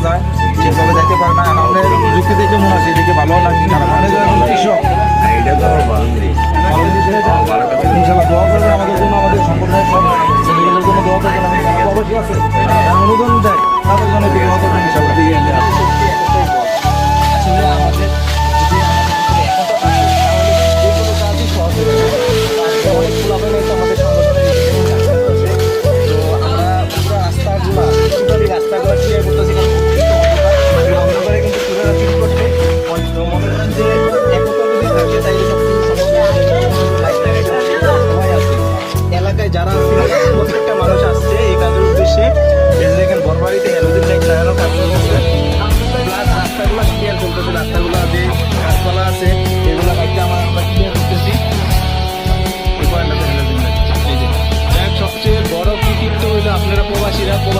ঠিকভাবে যাইতে পারে না আপনার যুক্তি দেখে মনে আছে এদিকে ভালো লাগছে। কারণ আপনি কৃষক। ইনশাল্লাহ দোয়া করবেন আমাদের জন্য আমাদের সম্প্রদায়ের সব ছেলেগুলোর জন্য দোয়া করবেন আমি অবশ্যই আছে অনুদান দেয় তাদের জন্য দোয়া করবেন ইনশাল্লাহ। যারা প্রত্যেকটা মানুষ আসছে এই কাজের উদ্দেশ্যে দেখেন বরবাড়িতে হ্যালোজিন লাইট লাগানোর কাজ প্লাস রাস্তাগুলো ক্লিয়ার রাস্তাগুলো গাছপালা আছে, এগুলো কাজটা আমরা আমরা ক্লিয়ার করতেছি। সবচেয়ে বড় কৃতিত্ব হইল আপনারা প্রবাসীরা, প্রবাসী